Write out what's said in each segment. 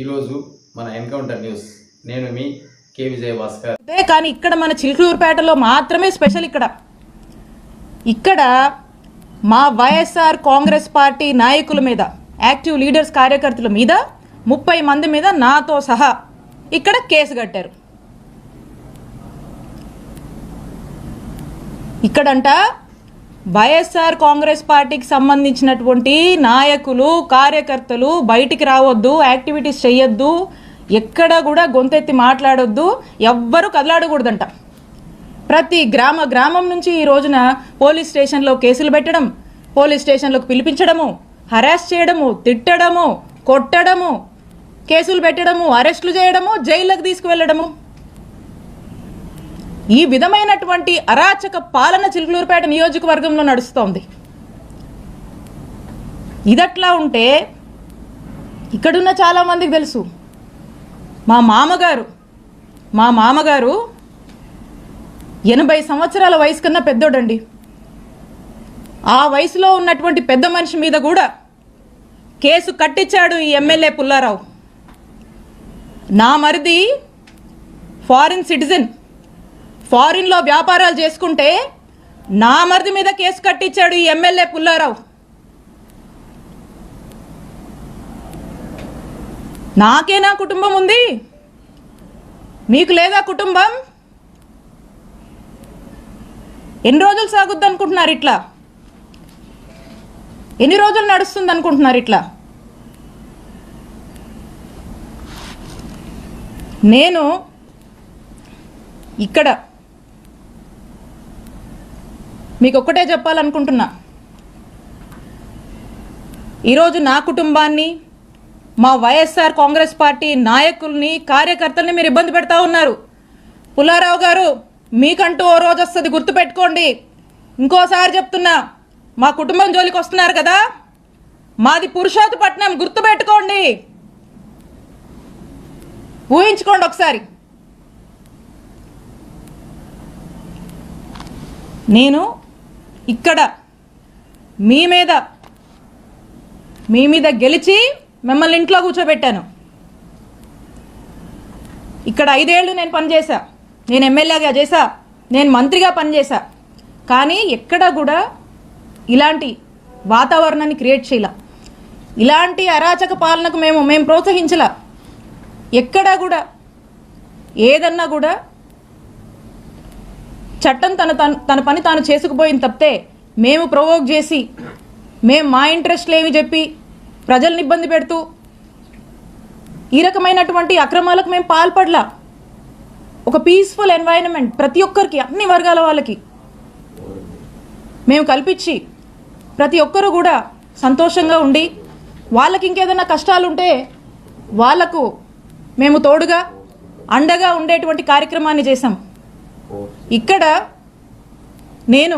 ఈరోజు మన encounter news. నేను మీ కే. విజయ భాస్కర్ అదే కానీ ఇక్కడ మన చిలుకూరుపేటలో మాత్రమే స్పెషల్ ఇక్కడ. ఇక్కడ మా వైఎస్ఆర్ కాంగ్రెస్ పార్టీ నాయకుల మీద యాక్టివ్ లీడర్స్ కార్యకర్తల మీద ముప్పై మంది మీద నాతో సహా ఇక్కడ కేసు కట్టారు. ఇక్కడంట వైఎస్ఆర్ కాంగ్రెస్ పార్టీకి సంబంధించినటువంటి నాయకులు కార్యకర్తలు బయటికి రావద్దు యాక్టివిటీస్ చేయొద్దు ఎక్కడ కూడా గొంతెత్తి మాట్లాడొద్దు ఎవ్వరూ కదలాడకూడదంట. ప్రతి గ్రామ గ్రామం నుంచి ఈ రోజున పోలీస్ స్టేషన్లో కేసులు పెట్టడం పోలీస్ స్టేషన్లకు పిలిపించడము హరాస్ చేయడము తిట్టడము కొట్టడము కేసులు పెట్టడము అరెస్టులు చేయడము జైళ్ళకు తీసుకువెళ్ళడము. ఈ విధమైనటువంటి అరాచక పాలన చిలుకలూరుపేట నియోజకవర్గంలో నడుస్తోంది. ఇదట్లా ఉంటే ఇక్కడున్న చాలామందికి తెలుసు. మా మామగారు మా మామగారు ఎనభై సంవత్సరాల వయసు కన్నా పెద్దోడండి. ఆ వయసులో ఉన్నటువంటి పెద్ద మనిషి మీద కూడా కేసు కట్టించాడు ఈ ఎమ్మెల్యే పుల్లారావు. నా మరిది ఫారిన్ సిటిజన్. ఫారిన్లో వ్యాపారాలు చేసుకుంటే నా మరిది మీద కేసు కట్టించాడు ఈ ఎమ్మెల్యే పుల్లారావు. నాకేనా కుటుంబం ఉంది. మీకు లేదా కుటుంబం? ఎన్ని రోజులు సాగుద్ది అనుకుంటున్నారు ఇట్లా? ఎన్ని రోజులు నడుస్తుంది అనుకుంటున్నారు ఇట్లా? నేను ఇక్కడ మీకు ఒక్కటే చెప్పాలనుకుంటున్నా. ఈరోజు నా కుటుంబాన్ని మా వైఎస్ఆర్ కాంగ్రెస్ పార్టీ నాయకుల్ని కార్యకర్తల్ని మీరు ఇబ్బంది పెడతా ఉన్నారు. పుల్లారావు గారు మీకంటూ ఓ రోజు వస్తుంది గుర్తుపెట్టుకోండి. ఇంకోసారి చెప్తున్నా మా కుటుంబం జోలికి వస్తున్నారు కదా? మాది పురుషోత్పట్నం గుర్తుపెట్టుకోండి. ఊహించుకోండి ఒకసారి. నేను ఇక్కడ మీ మీద మీ మీద గెలిచి మిమ్మల్ని ఇంట్లో కూర్చోబెట్టాను. ఇక్కడ ఐదేళ్ళు నేను పనిచేశా. నేను ఎమ్మెల్యేగా చేశా. నేను మంత్రిగా పనిచేశా. కానీ ఎక్కడ కూడా ఇలాంటి వాతావరణాన్ని క్రియేట్ చేయాల. ఇలాంటి అరాచక పాలనకు మేము మేము ప్రోత్సహించలా. ఎక్కడా కూడా ఏదన్నా కూడా చట్టం తన తన తన పని తాను చేసుకుపోయింది తప్పితే మేము ప్రొవోక్ చేసి మేము మా ఇంట్రెస్ట్లు ఏమి చెప్పి ప్రజల్ని ఇబ్బంది పెడుతూ ఈ రకమైనటువంటి అక్రమాలకు మేము పాల్పడలా. ఒక పీస్ఫుల్ ఎన్వైరన్మెంట్ ప్రతి ఒక్కరికి అన్ని వర్గాల వాళ్ళకి మేము కల్పించి ప్రతి ఒక్కరు కూడా సంతోషంగా ఉండి వాళ్ళకి ఇంకేదైనా కష్టాలు ఉంటే వాళ్ళకు మేము తోడుగా అండగా ఉండేటువంటి కార్యక్రమాన్ని చేశాం. ఇక్కడ నేను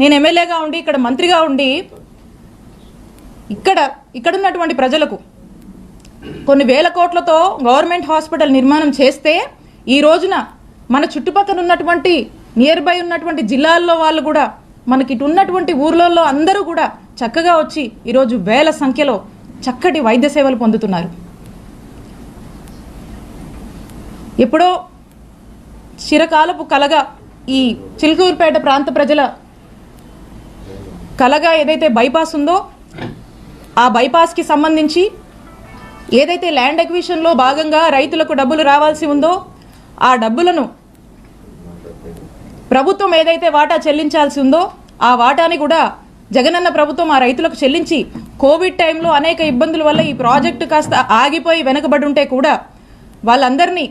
నేను ఎమ్మెల్యేగా ఉండి ఇక్కడ మంత్రిగా ఉండి ఇక్కడ ఇక్కడ ఉన్నటువంటి ప్రజలకు కొన్ని వేల కోట్లతో గవర్నమెంట్ హాస్పిటల్ నిర్మాణం చేస్తే ఈ రోజున మన చుట్టుపక్కల ఉన్నటువంటి నియర్ బై ఉన్నటువంటి జిల్లాల్లో వాళ్ళు కూడా మనకి ఇటు ఉన్నటువంటి ఊర్లలో అందరూ కూడా చక్కగా వచ్చి ఈరోజు వేల సంఖ్యలో చక్కటి వైద్య సేవలు పొందుతున్నారు. ఎప్పుడో చిరకాలపు కలగా ఈ చిలుకూరుపేట ప్రాంత ప్రజల కలగా ఏదైతే బైపాస్ ఉందో ఆ బైపాస్కి సంబంధించి ఏదైతే ల్యాండ్ ఎక్విషన్లో భాగంగా రైతులకు డబ్బులు రావాల్సి ఉందో ఆ డబ్బులను ప్రభుత్వం ఏదైతే వాటా చెల్లించాల్సి ఉందో ఆ వాటాని కూడా జగనన్న ప్రభుత్వం ఆ రైతులకు చెల్లించి కోవిడ్ టైంలో అనేక ఇబ్బందుల వల్ల ఈ ప్రాజెక్టు కాస్త ఆగిపోయి వెనకబడి ఉంటే కూడా వాళ్ళందరినీ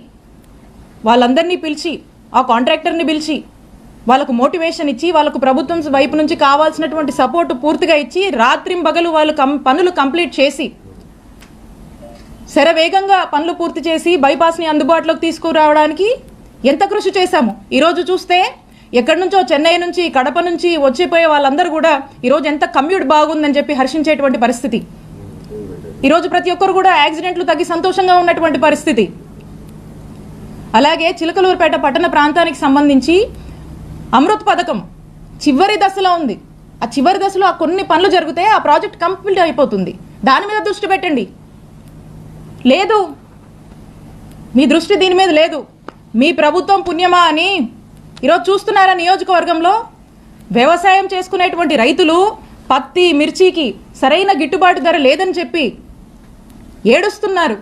వాళ్ళందరినీ పిలిచి ఆ కాంట్రాక్టర్ని పిలిచి వాళ్ళకు మోటివేషన్ ఇచ్చి వాళ్ళకు ప్రభుత్వం వైపు నుంచి కావాల్సినటువంటి సపోర్ట్ పూర్తిగా ఇచ్చి రాత్రింబగలు వాళ్ళు కం పనులు కంప్లీట్ చేసి శరవేగంగా పనులు పూర్తి చేసి బైపాస్ని అందుబాటులోకి తీసుకురావడానికి ఎంత కృషి చేశాము? ఈరోజు చూస్తే ఎక్కడి నుంచో చెన్నై నుంచి కడప నుంచి వచ్చిపోయే వాళ్ళందరూ కూడా ఈరోజు ఎంత కమ్యూట్ బాగుందని చెప్పి హర్షించేటువంటి పరిస్థితి. ఈరోజు ప్రతి ఒక్కరు కూడా యాక్సిడెంట్లు తగ్గి సంతోషంగా ఉన్నటువంటి పరిస్థితి. అలాగే చిలకలూరుపేట పట్టణ ప్రాంతానికి సంబంధించి అమృత్ పథకం చివరి దశలో ఉంది. ఆ చివరి దశలో ఆ కొన్ని పనులు జరిగితే ఆ ప్రాజెక్ట్ కంప్లీట్ అయిపోతుంది. దాని మీద దృష్టి పెట్టండి. లేదు. మీ దృష్టి దీని మీద లేదు. మీ ప్రభుత్వం పుణ్యమా అని ఈరోజు చూస్తున్నారా నియోజకవర్గంలో? వ్యవసాయం చేసుకునేటువంటి రైతులు పత్తి మిర్చికి సరైన గిట్టుబాటు ధర లేదని చెప్పి ఏడుస్తున్నారు.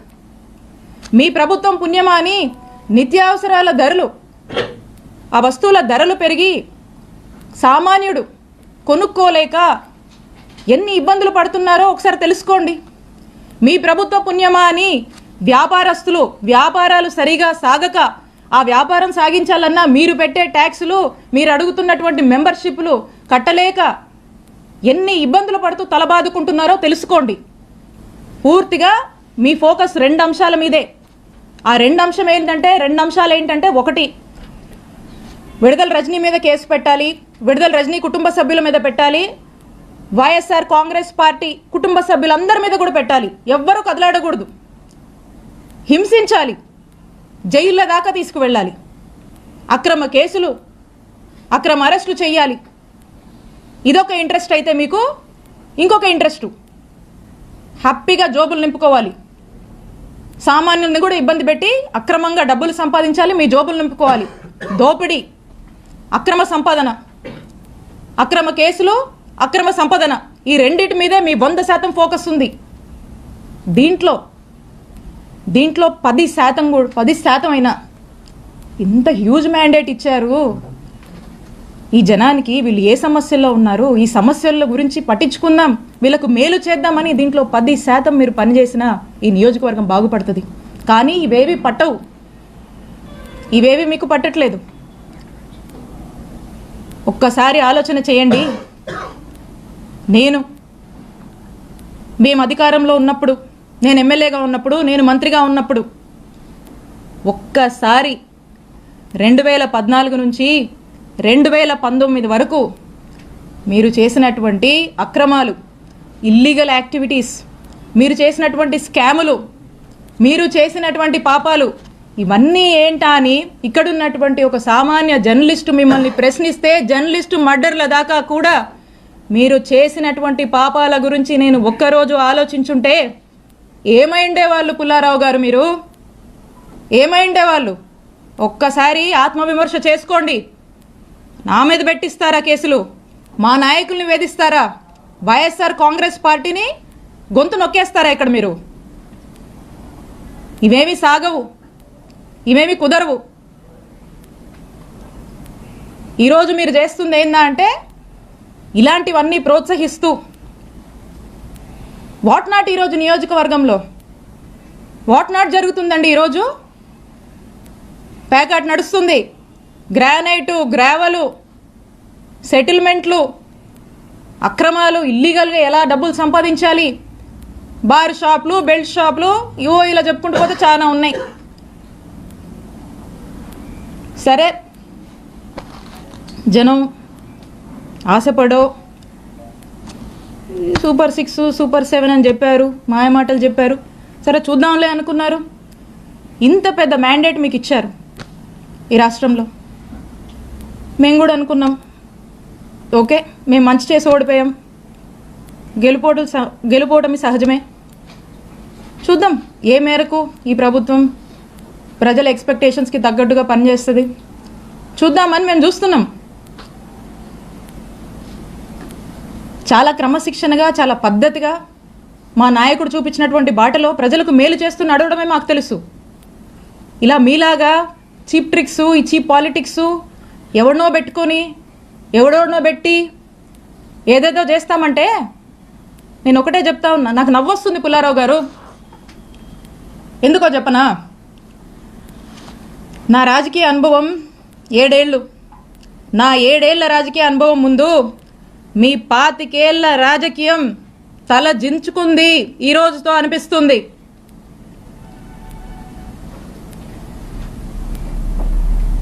మీ ప్రభుత్వం పుణ్యమా అని నిత్యావసరాల ధరలు. ఆ వస్తువుల ధరలు పెరిగి సామాన్యుడు కొనుక్కోలేక ఎన్ని ఇబ్బందులు పడుతున్నారో ఒకసారి తెలుసుకోండి. మీ ప్రభుత్వ పుణ్యమా అని వ్యాపారస్తులు వ్యాపారాలు సరిగా సాగక ఆ వ్యాపారం సాగించాలన్నా మీరు పెట్టే ట్యాక్సులు మీరు అడుగుతున్నటువంటి మెంబర్షిప్లు కట్టలేక ఎన్ని ఇబ్బందులు పడుతూ తలబాదుకుంటున్నారో తెలుసుకోండి. పూర్తిగా మీ ఫోకస్ రెండు అంశాల మీదే. ఆ రెండు అంశం ఏంటంటే రెండు అంశాలు ఏంటంటే ఒకటి విడుదల రజనీ మీద కేసు పెట్టాలి విడుదల రజనీ కుటుంబ సభ్యుల మీద పెట్టాలి వైఎస్ఆర్ కాంగ్రెస్ పార్టీ కుటుంబ సభ్యులందరి మీద కూడా పెట్టాలి. ఎవ్వరూ కదలాడకూడదు. హింసించాలి. జైళ్ళ దాకా తీసుకువెళ్ళాలి. అక్రమ కేసులు అక్రమ అరెస్టులు చేయాలి ఇదొక ఇంట్రెస్ట్ అయితే మీకు ఇంకొక ఇంట్రెస్ట్. హ్యాపీగా జోబులు నింపుకోవాలి. సామాన్యుల్ని కూడా ఇబ్బంది పెట్టి అక్రమంగా డబ్బులు సంపాదించాలి మీ జోబులు నింపుకోవాలి. దోపిడీ. అక్రమ సంపాదన. అక్రమ కేసులు అక్రమ సంపాదన. ఈ రెండింటి మీదే మీ వంద శాతం ఫోకస్ ఉంది. దీంట్లో దీంట్లో పది శాతం కూడా పది శాతం అయినా ఇంత హ్యూజ్ మ్యాండేట్ ఇచ్చారు. ఈ జనానికి వీళ్ళు ఏ సమస్యల్లో ఉన్నారు? ఈ సమస్యల గురించి పట్టించుకుందాం. వీళ్ళకు మేలు చేద్దామని దీంట్లో పది శాతం మీరు పనిచేసినా ఈ నియోజకవర్గం బాగుపడుతుంది. కానీ ఇవేవి పట్టవు. ఇవేవి మీకు పట్టట్లేదు. ఒక్కసారి ఆలోచన చేయండి. నేను మేము అధికారంలో ఉన్నప్పుడు నేను ఎమ్మెల్యేగా ఉన్నప్పుడు నేను మంత్రిగా ఉన్నప్పుడు ఒక్కసారి రెండు వేల పద్నాలుగు నుంచి రెండు వేల పంతొమ్మిది వరకు మీరు చేసినటువంటి అక్రమాలు ఇల్లీగల్ యాక్టివిటీస్ మీరు చేసినటువంటి స్కాములు మీరు చేసినటువంటి పాపాలు ఇవన్నీ ఏంటా అని ఇక్కడున్నటువంటి ఒక సామాన్య జర్నలిస్టు మిమ్మల్ని ప్రశ్నిస్తే జర్నలిస్టు మర్డర్ల దాకా కూడా మీరు చేసినటువంటి పాపాల గురించి నేను ఒక్కరోజు ఆలోచించుంటే ఏమైండే వాళ్ళు పుల్లారావు గారు మీరు? ఏమైండే వాళ్ళు? ఒక్కసారి ఆత్మవిమర్శ చేసుకోండి. నా మీద పెట్టిస్తారా కేసులు? మా నాయకుల్ని వేధిస్తారా? వైఎస్ఆర్ కాంగ్రెస్ పార్టీని గొంతు నొక్కేస్తారా ఇక్కడ మీరు? ఇవేమి సాగవు ఇవేమి కుదరవు. ఈరోజు మీరు చేస్తుంది ఏందా అంటే ఇలాంటివన్నీ ప్రోత్సహిస్తూ వాట్ నాట్ ఈరోజు నియోజకవర్గంలో? వాట్ నాట్ జరుగుతుందండి ఈరోజు? ప్యాకెట్ నడుస్తుంది. గ్రానైటు గ్రావలు సెటిల్మెంట్లు అక్రమాలు ఇల్లీగల్గా ఎలా డబ్బులు సంపాదించాలి? బార్ షాప్లు బెల్ట్ షాప్లు ఇవో ఇలా చెప్పుకుంటూ పోతే చాలా ఉన్నాయి. సరే జనం ఆశపడో. సూపర్ సిక్స్ సూపర్ సెవెన్ అని చెప్పారు మాయమాటలు చెప్పారు. సరే చూద్దాంలే అనుకున్నారు. ఇంత పెద్ద మ్యాండేట్ మీకు ఇచ్చారు ఈ రాష్ట్రంలో. మేము కూడా అనుకున్నాం. ఓకే మేము మంచి చేసి ఓడిపోయాం. గెలుపోటు స- గెలుపోవటమి సహజమే. చూద్దాం ఏ మేరకు ఈ ప్రభుత్వం ప్రజల ఎక్స్పెక్టేషన్స్కి తగ్గట్టుగా పనిచేస్తుంది. చూద్దామని మేము చూస్తున్నాం. చాలా క్రమశిక్షణగా చాలా పద్ధతిగా మా నాయకుడు చూపించినటువంటి బాటలో ప్రజలకు మేలు చేస్తూ నడవడమే మాకు తెలుసు. ఇలా మీలాగా చీప్ ట్రిక్స్ ఈ చీప్ పాలిటిక్స్ ఎవడినో పెట్టుకొని ఎవడెవడినో పెట్టి ఏదేదో చేస్తామంటే నేను ఒకటే చెప్తా ఉన్నా. నాకు నవ్వొస్తుంది పుల్లారావు గారు. ఎందుకో చెప్పనా? నా రాజకీయ అనుభవం ఏడేళ్ళు. నా ఏడేళ్ళ రాజకీయ అనుభవం ముందు మీ పాతికేళ్ళ రాజకీయం తల జించుకుంది ఈ రోజుతో అనిపిస్తుంది.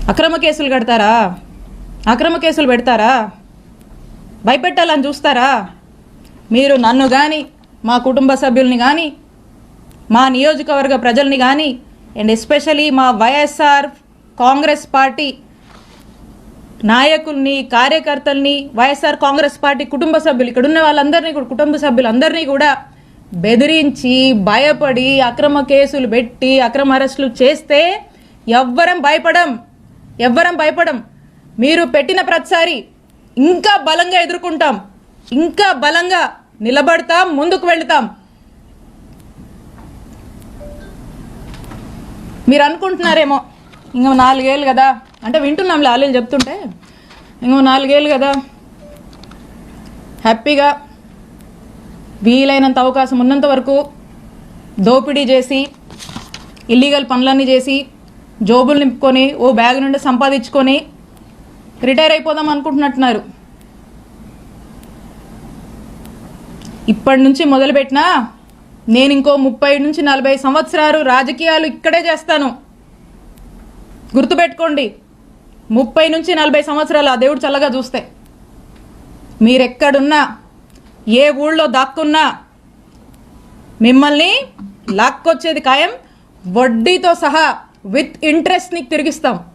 అక్రమ కేసులు కడతారా? అక్రమ కేసులు పెడతారా? భయపెట్టాలని చూస్తారా? మీరు నన్ను కానీ మా కుటుంబ సభ్యుల్ని కానీ మా నియోజకవర్గ ప్రజల్ని కానీ అండ్ ఎస్పెషలీ మా వైఎస్ఆర్ కాంగ్రెస్ పార్టీ నాయకుల్ని కార్యకర్తల్ని వైఎస్ఆర్ కాంగ్రెస్ పార్టీ కుటుంబ సభ్యులు ఇక్కడ ఉన్న వాళ్ళందరినీ కూడా కుటుంబ సభ్యులందరినీ కూడా బెదిరించి భయపడి అక్రమ కేసులు పెట్టి అక్రమ అరెస్టులు చేస్తే ఎవ్వరం భయపడం ఎవ్వరం భయపడం. మీరు పెట్టిన ప్రతిసారి ఇంకా బలంగా ఎదుర్కొంటాం. ఇంకా బలంగా నిలబడతాం ముందుకు వెళతాం. మీరు అనుకుంటున్నారేమో ఇంకో నాలుగేళ్ళు కదా. అంటే వింటున్నాం లాలీలు చెప్తుంటే. ఇంకో నాలుగేళ్ళు కదా. హ్యాపీగా వీలైనంత అవకాశం ఉన్నంత వరకు దోపిడీ చేసి ఇల్లీగల్ పనులన్నీ చేసి జోబులు నింపుకొని ఓ బ్యాగ్ నుండి సంపాదించుకొని రిటైర్ అయిపోదాం అనుకుంటున్నట్టున్నారు. ఇప్పటి నుంచి మొదలుపెట్టినా నేను ఇంకో ముప్పై నుంచి నలభై సంవత్సరాలు రాజకీయాలు ఇక్కడే చేస్తాను. గుర్తుపెట్టుకోండి ముప్పై నుంచి నలభై సంవత్సరాలు ఆ దేవుడు చల్లగా చూస్తే. మీరెక్కడున్నా ఏ ఊళ్ళో దాక్కున్నా మిమ్మల్ని లాక్కొచ్చేది ఖాయం వడ్డీతో సహా విత్ ఇంట్రెస్ట్ నీకు తిరిగిస్తాం.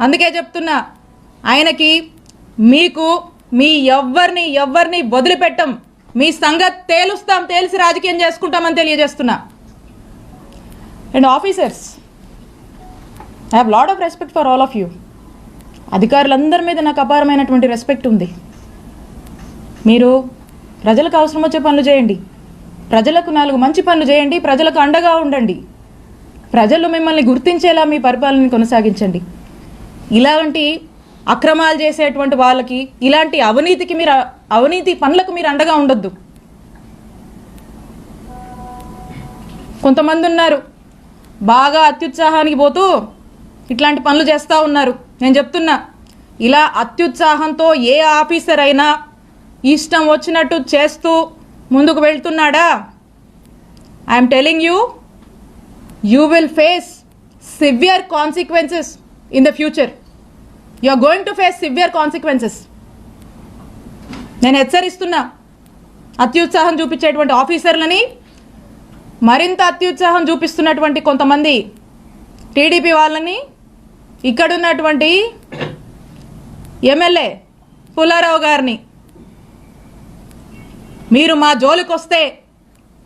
అందుకే చెప్తున్నా ఆయనకి మీకు మీ ఎవ్వరిని ఎవ్వరిని వదిలిపెట్టం. మీ సంగతి తేలుస్తాం తేల్చి రాజకీయం చేసుకుంటామని తెలియజేస్తున్నా. And officers I have lot of respect for all of you అధికారులందరి మీద నాకు అపారమైనటువంటి రెస్పెక్ట్ ఉంది. మీరు ప్రజలకు అవసరం వచ్చే పనులు చేయండి. ప్రజలకు నాలుగు మంచి పనులు చేయండి. ప్రజలకు అండగా ఉండండి. ప్రజలు మిమ్మల్ని గుర్తించేలా మీ పరిపాలనని కొనసాగించండి. ఇలాంటి అక్రమాలు చేసేటువంటి వాళ్ళకి ఇలాంటి అవినీతికి మీరు అవినీతి పనులకు మీరు అండగా ఉండొద్దు. కొంతమంది ఉన్నారు బాగా అత్యుత్సాహానికి పోతూ ఇట్లాంటి పనులు చేస్తూ ఉన్నారు. నేను చెప్తున్నా ఇలా అత్యుత్సాహంతో ఏ ఆఫీసర్ అయినా ఇష్టం వచ్చినట్టు చేస్తూ ముందుకు వెళ్తున్నాడా? I'm telling you you will face severe consequences. In the future you are going to face severe consequences నేను హెచ్చరిస్తున్నా అత్యుత్సాహం చూపించేటువంటి ఆఫీసర్లని మరింత అత్యుత్సాహం చూపిస్తున్నటువంటి కొంతమంది టీడీపీ వాళ్ళని ఇక్కడున్నటువంటి ఎమ్మెల్యే పుల్లారావు గారిని. మీరు మా జోలికొస్తే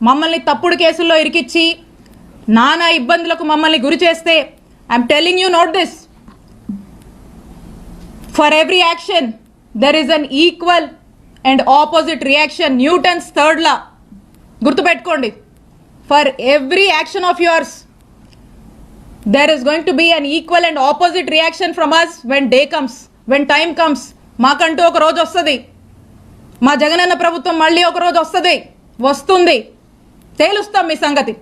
మమ్మల్ని తప్పుడు కేసుల్లో ఇరికిచ్చి నానా ఇబ్బందులకు మమ్మల్ని గురి చేస్తే I'm telling you note this for every action there is an equal and opposite reaction Newton's third law గుర్తుపెట్టుకోండి. For every action of yours there is going to be an equal and opposite reaction from us when day comes when time comes మాకంటూ ఒక రోజు వస్తుంది. మా జగనన్న ప్రభుత్వం మళ్ళీ ఒక రోజు వస్తుంది. వస్తుంది. తేలుస్తాం మీ సంగతి.